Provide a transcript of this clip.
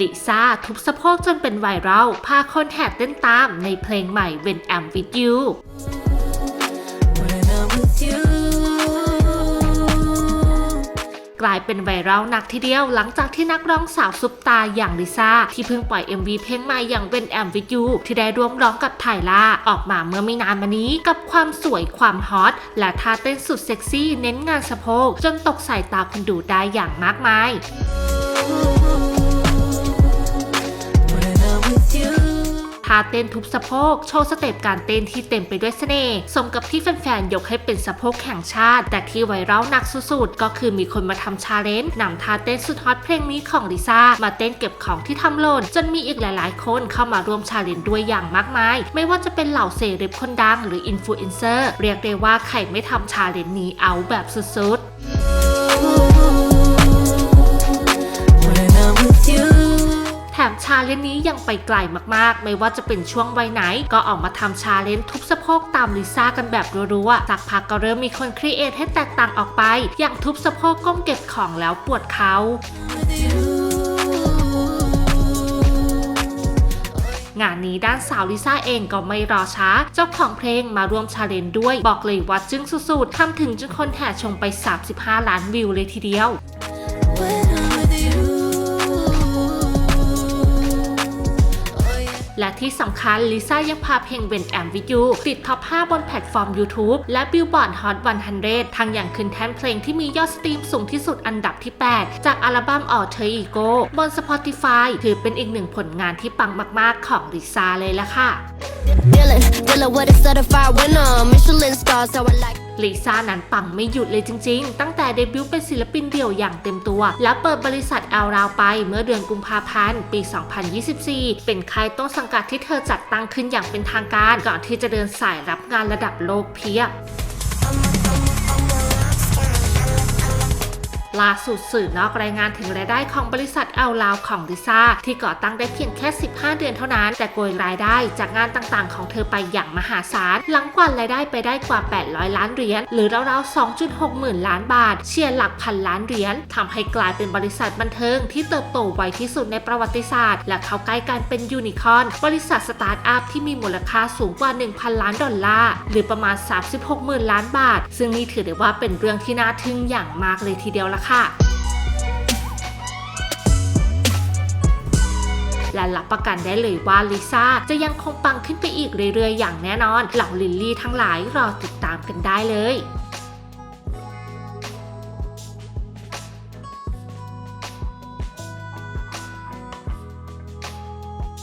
ลิซ่าทุบสะโพกจนเป็นไวรัลพาคนแห่เต้นตามในเพลงใหม่ When I'm with you When I'm with you. กลายเป็นไวรัลหนักทีเดียวหลังจากที่นักร้องสาวซุปตาอย่างลิซ่า ที่เพิ่งปล่อย MV เพลงใหม่อย่าง When I'm with you ที่ได้ร่วมร้องกับไทล่า ออกมาเมื่อไม่นานมานี้กับความสวยความฮอต และท่าเต้นสุดเซ็กซี่เน้นงานสะโพกจนตกใส่ตาคนดูได้อย่างมากมายาเต้นทุบสะโพก โชว์สเต็ปการเต้นที่เต็มไปด้วยเสน่ห์สมกับที่แฟนๆ ยกให้เป็นสะโพกแห่งชาติ แต่ที่ไวรัลหนักสุดๆ ก็คือมีคนมาทำชาเลนจ์นำท่าเต้นสุดฮอตเพลงนี้ของลิซ่ามาเต้นเก็บของที่ทำหล่น จนมีอีกหลายๆ คนเข้ามาร่วมชาเลนจ์ด้วยอย่างมากมาย ไม่ว่าจะเป็นเหล่าเซเลบคนดังหรืออินฟลูเอนเซอร์เรียกได้ว่าใครไม่ทำชาเลนจ์นี้เอาแบบสุดๆ นจ์นี้ยังไปไกลมากๆ ไม่ว่าจะเป็นช่วงวัยไหน ก็ออกมาทำชาเลนจ์ทุบสะโพกตามลิซ่ากันแบบรัวๆสักพักก็เริ่มมีคนครีเอทให้แตกต่างออกไป อย่างทุบสะโพกก้มเก็บของแล้วปวดเขางานนี้ด้านสาวลิซ่าเองก็ไม่รอช้า เจ้าของเพลงมาร่วมชาเลนจ์ด้วย บอกเลยว่าจึ้งสุดๆทำถึงจนคนแห่ชมไป 35 ล้านวิวเลยทีเดียว และที่สำคัญลิซ่ายังพาเพลง When I'm With You ติดท็อป 5 บนแพลตฟอร์ม YouTube และ Billboard Hot 100ทั้งอย่างขึ้นแท่นเพลงที่มียอดสตรีมสูงที่สุดอันดับที่ 8 จากอัลบั้ม Alter Ego บน Spotify ถือเป็นอีกหนึ่งผลงานที่ปังมาก ๆ ของลิซ่าเลยละค่ะ Dealing, dealing with a certified winner. Michelin star, so I like. ลิซ่านั้นปังไม่หยุดเลยจริงๆ ตั้งแต่เดบิวต์เป็นศิลปินเดี่ยวอย่างเต็มตัว และเปิดบริษัทแอลราวไปเมื่อเดือนกุมภาพันธ์ ปี 2024 เป็นค่ายต้นสังกัดที่เธอจัดตั้งขึ้นอย่างเป็นทางการ ก่อนที่จะเดินสายรับงานระดับโลกเพียบ ล่าสุดสื่อนอกรายงานถึงรายได้ของบริษัทแอลลาวของลิซ่าที่ก่อตั้งได้เพียงแค่ 15 เดือนเท่านั้น แต่โกยรายได้จากงานต่างๆ ของเธอไปอย่างมหาศาล หลังกว่ารายได้ไปได้กว่า 800 ล้านเหรียญหรือราวๆ 2.6 หมื่นล้านบาท เชียร์หลักพันล้านเหรียญทำให้กลายเป็นบริษัทบันเทิงที่เติบโตไวที่สุดในประวัติศาสตร์ และเข้าใกล้การเป็นยูนิคอนบริษัทสตาร์ทอัพที่มีมูลค่าสูงกว่า 1,000 ล้านดอลลาร์หรือประมาณ 36 หมื่นล้านบาท ซึ่งนี่ถือได้ว่าเป็นเรื่องที่น่าทึ่งอย่างมากเลยทีเดียวละค่ะ และรับประกันได้เลยว่าลิซ่าจะยังคงปังขึ้นไปอีกเรื่อยๆ อย่างแน่นอน เหล่าลิลลี่ทั้งหลายรอติดตามกันได้เลย